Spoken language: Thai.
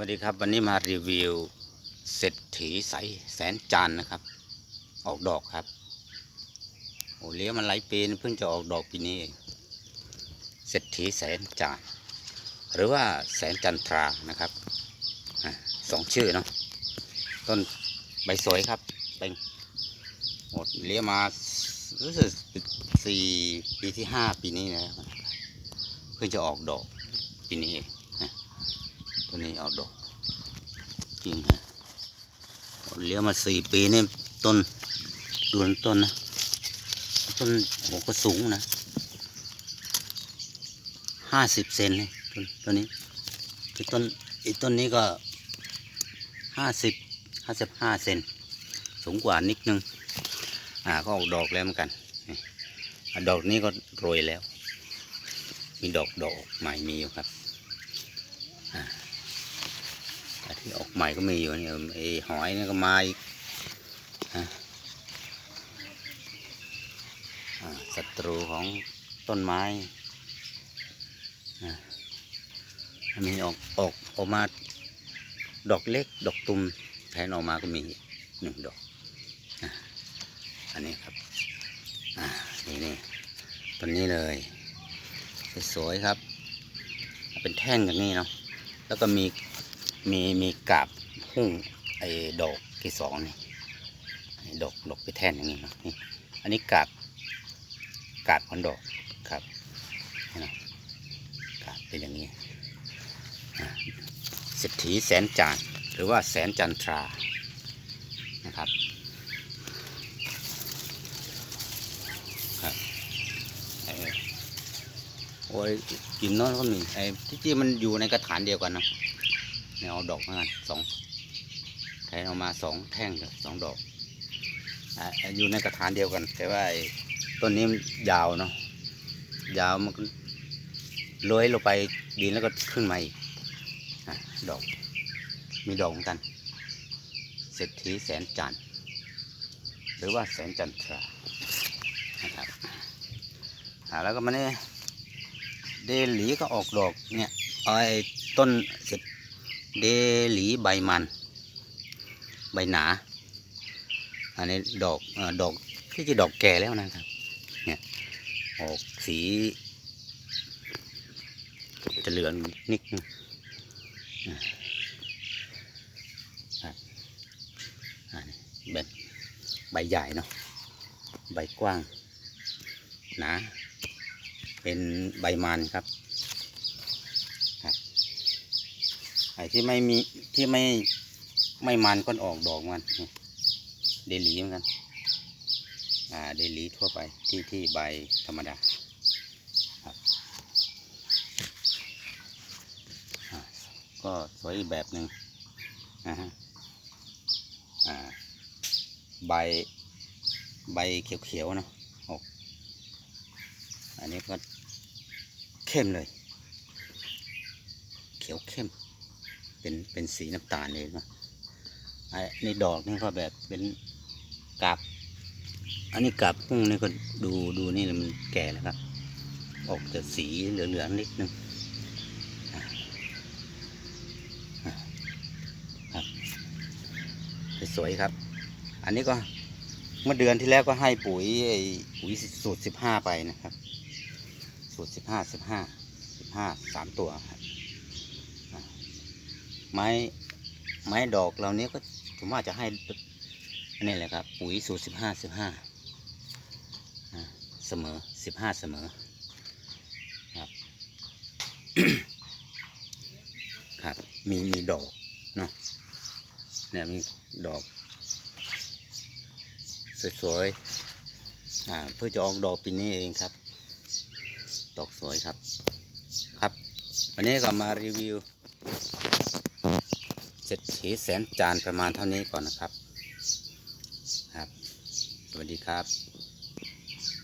วัสดีครับ วันนี้มารีวิวเศรษฐีใสแสนจันนะครับ ออกดอกครับโอ้เลี้ยงมันหลายปีนเพิ่งจะออกดอกปีนี้เศรษฐีแสนจันหรือว่าแสนจันทรานะครับสองชื่อเนาะต้นใบสวยครับเป็นหมดเลี้ยงมารู้สึกสี่ปีที่ห้าปีนี้นะครับเพิ่งจะออกดอกปีนี้เอง ตัวนี้ออกดอก จริงฮะเลี้ยงมาสี่ปีนี่ต้นดูต้นนะ ต้นโอ้ก็สูงนะห้าสิบเซนเลยต้นตัวนี้คือต้นอีต้นนี้ก็ห้าสิบห้าสิบห้าเซนสูงกว่านิดนึง อ่าก็ออกดอกแล้วเหมือนกันดอกนี้ก็โรยแล้ว มีดอกดอกใหม่มีอยู่ครับ แต่ที่ ออกใหม่ก็มีอยู่เนี่ยไอ้หอยนี่ก็มาอีกฮะศัตรูของต้นไม้อ่ามีออกออกออกมาดอกเล็ก ดอกตุ่มแทนออกมาก็มีหนึ่งดอกอันนี้ครับอ่านี่นี่ต้นนี้เลยสวยครับ เป็นแท่งอย่างนี้เนาะแล้วก็มี มีมีกาบหุ้งไอ้ดอกที่สองนี่ดอกดอกไปแท่นอย่างนี้นะนี่อันนี้กาบกาบของดอกครับนี่นะกาบเป็นอย่างนี้อะเศรษฐีแสนจานหรือว่าแสนจันทรานะครับครับโอ้ยกินน้นก็มีไอ้ที่จริงมันอยู่ในกระถานเดียวกันนะ เนี่เอาดอกมากันสองแทนออกมาสองแท่งเลยสองดอกอะอยู่ในกระถางเดียวกัน แต่ว่าต้นนี้ยาวเนาะยาวมันเลื้อยลงไปดินแล้วก็ขึ้นมาอีกอดอก มีดอกเหมือนกันเศรษฐีแสนจันทร์หรือว่าแสนจันทรานะครับแล้วก็มาเนี่ยเดหลีก็ออกดอกเนี่ยไอ้ต้นเศรษ เดหลีใบมัน ใบหนา อันนี้ดอกอดอกที่จะดอกแก่แล้วนะครับ เนี่ยออกสี จะเหลืองนิดนึงอะอันนี้แบบใบใหญ่เนาะใบกว้างหนาเป็นใบมันครับ ไอ้ที่ไม่มีที่ไม่ไม่มันก็ออกดอกมันเดลีเหมือนกัน อ่าเดลีทั่วไปที่ที่ใบธรรมดาครับก็สวยอีกแบบหนึ่งนะฮะอ่าใบใบเขียวๆนะออกอันนี้ก็เข้มเลย เขียวเข้ม เป็นเป็นสีน้ำตาลเลยนะไอ้นี่ดอกนี่ก็แบบเป็นกาบอันนี้กาบพุ่งนี่ก็ดูดูนี่มันแก่แล้วครับ ออกจะสีเหลืองๆนิดนึงครับสวยครับ อันนี้ก็เมื่อเดือนที่แล้วก็ให้ปุ๋ยไอ้ปุ๋ยสูตรสิบห้าไปนะครับ สูตรสิบห้าสิบห้าสิบห้าสามตัวครับ ไม้ไม้ดอกเหล่านี้ก็ผมว่าจะให้นนี้แหละครับ ปุ๋ยสูตรสิบห้าสิบห้าเสมอสิบห้าเสมอครับครับมีมีดอกเนาะเนี่ยมีดอก สวยๆอ่าเพื่อจะออกดอกปีนี้เองครับ ดอกสวยครับ ครับ วันนี้ก็มารีวิว เศรษฐีแสนจานประมาณเท่านี้ก่อนนะครับ ครับ สวัสดีครับ